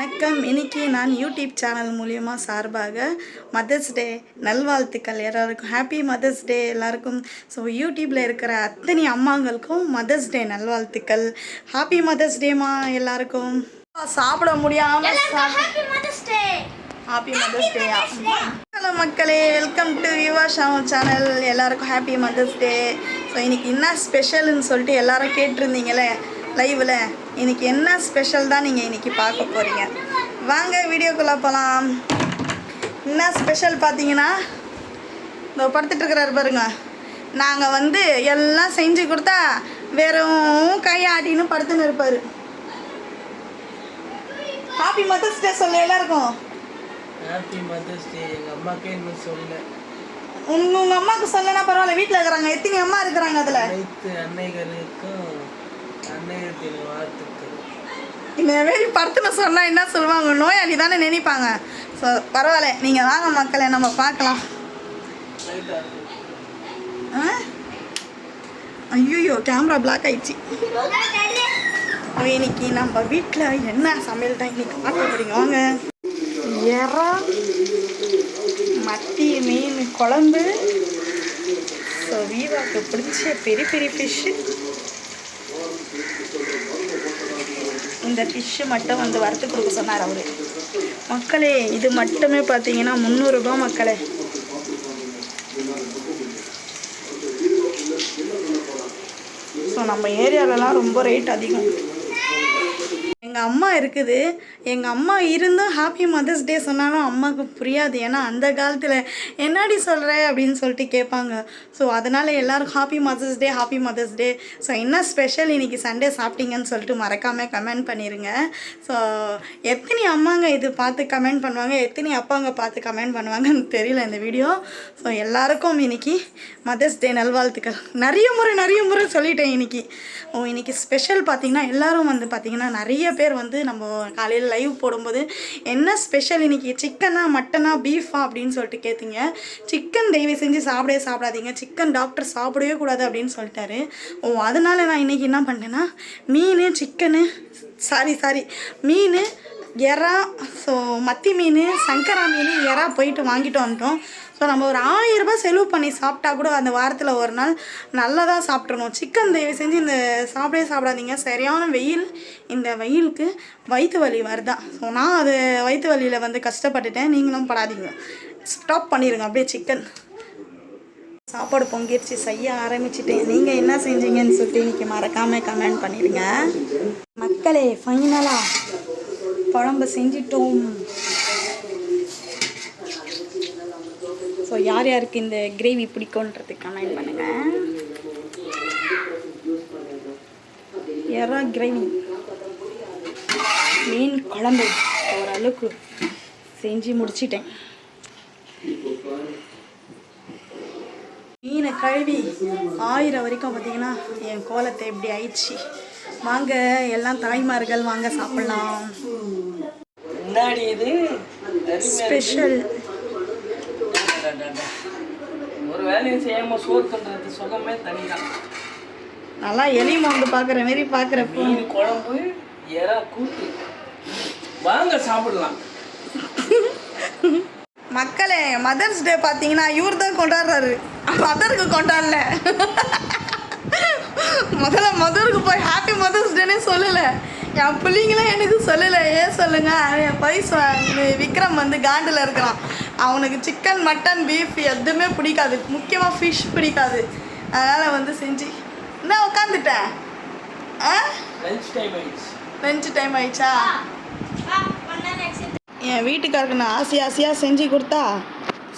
வணக்கம். இன்னைக்கு நான் யூடியூப் சேனல் மூலியமா சார்பாக மதர்ஸ் டே நல்வாழ்த்துக்கள். எல்லாருக்கும் ஹாப்பி மதர்ஸ் டே எல்லாருக்கும். ஸோ யூடியூப்பில் இருக்கிற அத்தனை அம்மாங்களுக்கும் மதர்ஸ் டே நல்வாழ்த்துக்கள். ஹாப்பி மதர்ஸ் டேமா எல்லாருக்கும்? சாப்பிட முடியாம Happy Mother's Day! Happy mother's day hello மக்களே welcome to Yuva Sham channel எல்லாருக்கும் ஹாப்பி மதர்ஸ் டே ஸோ இன்னைக்கு என்ன ஸ்பெஷல்னு சொல்லிட்டு எல்லாரும் கேட்டிருந்தீங்களே? லைவில் இன்னைக்கு என்ன ஸ்பெஷல் தான் நீங்கள் இன்னைக்கு பார்க்க போகிறீங்க வாங்க வீடியோக்குள்ளே போகலாம் என்ன ஸ்பெஷல் பார்த்தீங்கன்னா இந்த படுத்துட்டு இருக்கிறாரு பாருங்க. நாங்கள் வந்து எல்லாம் செஞ்சு கொடுத்தா வெறும் கையாட்டின்னு படுத்துன்னு இருப்பார். ஹாப்பி மதர்ஸ் டே சொல்ல எல்லாருக்கும். ஹாப்பி மதர்ஸ் டே எங்கள் அம்மாக்கே இன்னும் சொல்ல உங்க உங்க அம்மாவுக்கு சொல்லனா பரவாயில்ல வீட்டில் இருக்கிறாங்க. எத்தனை அம்மா இருக்கிறாங்க அதில்? அனைத்து அன்னைகளுக்கும் இந்த மாரி படத்தில் சொன்னால் என்ன சொல்லுவாங்க? நோயாளி தானே நினைப்பாங்க. ஸோ பரவாயில்ல. நீங்கள் வாங்க மக்களை நம்ம பார்க்கலாம். ஐயோ கேமரா பிளாக் ஆயிடுச்சு. இன்னைக்கு நம்ம வீட்டில் என்ன சமையல் தான் இன்னைக்கு? பார்க்க போறீங்க. வாங்க. எறா மத்தி மீன் குழம்பு. ஸோ வீவாக்கு பிடிச்ச பெரிய பெரிய ஃபிஷ்ஷு இந்த ஃபிஷ்ஷு மட்டும் வந்து வறுத்து கொடுக்க சொன்னார் அவரு. மக்களே இது மட்டுமே பார்த்தீங்கன்னா முந்நூறுரூபா மக்களே. ஸோ நம்ம ஏரியாவிலலாம் ரொம்ப ரேட் அதிகம். எங்கள் அம்மா இருக்குது. எங்கள் அம்மா இருந்தும் ஹாப்பி மதர்ஸ் டே சொன்னாலும் அம்மாவுக்கு புரியாது. ஏன்னா அந்த காலத்தில் என்னடி சொல்கிற அப்படின்னு சொல்லிட்டு கேட்பாங்க. ஸோ அதனால் எல்லோரும் happy mother's day happy mother's day so என்ன ஸ்பெஷல் இன்றைக்கி சண்டே சாப்பிட்டீங்கன்னு சொல்லிட்டு மறக்காமல் கமெண்ட் பண்ணிடுங்க ஸோ எத்தனை அம்மாங்க இது பார்த்து கமெண்ட் பண்ணுவாங்க? எத்தனை அப்பாங்க பார்த்து கமெண்ட் பண்ணுவாங்கன்னு தெரியல இந்த வீடியோ ஸோ எல்லாருக்கும் இன்னைக்கு மதர்ஸ் டே நல்வாழ்த்துக்கள். நிறைய முறை நிறைய முறை சொல்லிட்டேன் இன்னைக்கு. ஓ இன்னைக்கு ஸ்பெஷல் பார்த்தீங்கன்னா எல்லோரும் வந்து பார்த்தீங்கன்னா நிறைய பேர் வந்து நம்ம காலையில் லைவ் போடும்போது என்ன ஸ்பெஷல் இன்றைக்கி சிக்கனா மட்டனா பீஃபா அப்படின்னு சொல்லிட்டு கேட்டிங்க. சிக்கன் தயவு செஞ்சு சாப்பிடவே சாப்பிடாதீங்க. சிக்கன் டாக்டர் சாப்பிடவே கூடாது அப்படின்னு சொல்லிட்டாரு. ஓ அதனால் நான் இன்னைக்கு என்ன பண்ணேன்னா மீன் சிக்கனு சாரி சாரி மீன் எறா ஸோ மத்தி மீன் சங்கரா மீன் எறா போயிட்டு வாங்கிட்டு வந்துட்டோம். ஸோ நம்ம ஒரு ஆயிரம் ரூபாய் செலவு பண்ணி சாப்பிட்டா கூட அந்த வாரத்தில் ஒரு நாள் நல்லதாக சாப்பிட்றணும் சிக்கன் தயவு செஞ்சு இந்த சாப்பிடவே சாப்பிடாதீங்க. சரியான வெயில். இந்த வெயிலுக்கு வயிற்று வலி வருதான் ஸோ நான் அது வயிற்று வலியில் வந்து கஷ்டப்பட்டுட்டேன். நீங்களும் படாதீங்க. ஸ்டாப் பண்ணிடுங்க அப்படியே சிக்கன் சாப்பாடு பொங்கிருச்சு. செய்ய ஆரம்பிச்சிட்டேன். நீங்கள் என்ன செஞ்சீங்கன்னு சொல்லிட்டு இன்றைக்கி மறக்காமல் கமெண்ட் பண்ணிடுங்க மக்களே ஃபைனலாக குழம்பு செஞ்சிட்டோம். ஸோ யார் யாருக்கு இந்த கிரேவி பிடிக்கும்ன்றது கமெண்ட் பண்ணுங்க. எறா கிரேவி மீன் குழம்பு. ஓரளவுக்கு செஞ்சு முடிச்சிட்டேன். மீனை கழுவி ஆயிரம் வரைக்கும் பார்த்தீங்கன்னா என் கோலத்தை எப்படி ஆயிடுச்சு. வாங்க எல்லாம் தாய்மார்கள் வாங்க சாப்பிடலாம். ஸ்பெஷல் ஒரு வேலையும் செய்யாமல் சோறு பண்ணுறது சுகமே தனிதான் நல்லா எலி மோந்து பார்க்குற மாரி பார்க்குறப்போ மீன் குழம்பு எறா கூட்டு வாங்க சாப்பிடலாம் மக்களே மதர்ஸ் டே பார்த்தீங்கன்னா இவர் தான் கொண்டாடுறாரு மதருக்கு கொண்டாடல முதல்ல மதருக்கு போய் ஹாப்பி மதர்ஸ் டேனே சொல்லலை என் பிள்ளைங்களும் எனக்கு சொல்லலை ஏன் சொல்லுங்க என் பைஸ் விக்ரம் வந்து காண்டில் இருக்கிறான் அவனுக்கு சிக்கன் மட்டன் பீஃப் எதுவுமே பிடிக்காது. முக்கியமாக ஃபிஷ் பிடிக்காது. அதனால் வந்து செஞ்சு என்ன உட்காந்துட்டேன் ஆ? லஞ்ச் டைம் ஆயிடுச்சு. என் வீட்டுக்காருக்கு நான் ஆசை ஆசையாக செஞ்சு கொடுத்தா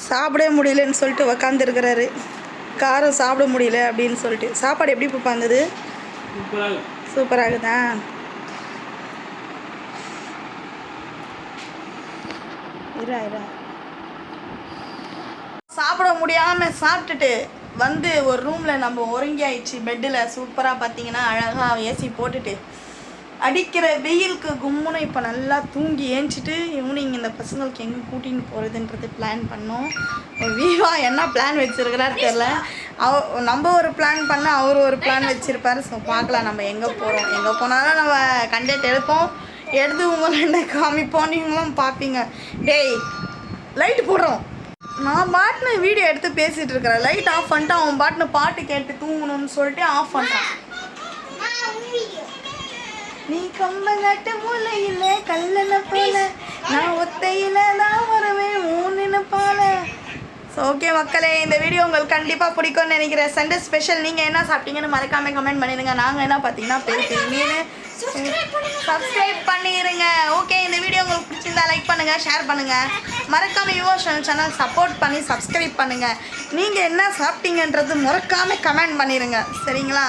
சாப்பிடவே முடியலன்னு சொல்லிட்டு உக்காந்துருக்கிறாரு. காரம் சாப்பிட முடியல அப்படின்னு சொல்லிட்டு. சாப்பாடு எப்படி இப்போ வந்தது சூப்பராக சூப்பராக இருக்குதா? இரா இரா சாப்பிட முடியாமல் சாப்பிட்டுட்டு வந்து ஒரு ரூமில் நம்ம ஒருங்கி ஆயிடுச்சு பெட்டில் சூப்பராக பார்த்தீங்கன்னா அழகாக ஏசி போட்டுட்டு அடிக்கிற வெயிலுக்கு கும்முன்னு இப்போ நல்லா தூங்கி ஏஞ்சிட்டு ஈவினிங் இந்த பசங்களுக்கு எங்கே கூட்டின்னு போகிறதுன்றது பிளான் பண்ணோம். வீவா என்ன பிளான் வச்சுருக்கிறாரு தெரில அவ நம்ம ஒரு பிளான் பண்ண அவர் ஒரு பிளான் வச்சுருப்பாரு. ஸோ பார்க்கலாம் நம்ம எங்கே போகிறோம் எங்கே போனாலும் நம்ம கண்டெக்ட் எடுப்போம். எடுத்து உங்களை காமிப்போம். நீங்களும் பார்ப்பீங்க. டேய் லைட் போடுறோம். நான் பாட்டுன்னு வீடியோ எடுத்து பேசிகிட்டு இருக்கிறேன் லைட் ஆஃப் பண்ணிட்டு அவன் பாட்டுன்னு பாட்டு கேட்டு தூங்கணும்னு சொல்லிட்டு ஆஃப் பண்ணிட்டான் நீ கம்பங்கட்டு மூலையில கல்லன போல நான் ஒத்தையில நான் வருவேன் ஊனின போல ஸோ ஓகே மக்களே இந்த வீடியோ உங்களுக்கு கண்டிப்பாக பிடிக்கும்னு நினைக்கிறேன். சண்டே ஸ்பெஷல் நீங்கள் என்ன சாப்பிட்டீங்கன்னு மறக்காம கமெண்ட் பண்ணிடுங்க. நாங்கள் என்ன பார்த்தீங்கன்னா பெரிய பெரிய மீன். சப்ஸ்கிரைப் பண்ணிடுங்க. ஓகே பண்ணுங்கள் ஷேர் பண்ணுங்கள் மறக்காம யுவோஷன் சேனல் சப்போர்ட் பண்ணி சப்ஸ்கிரைப் பண்ணுங்கள் நீங்கள் என்ன சாப்பிட்டீங்கன்றது மறக்காமல் கமெண்ட் பண்ணிடுங்க சரிங்களா?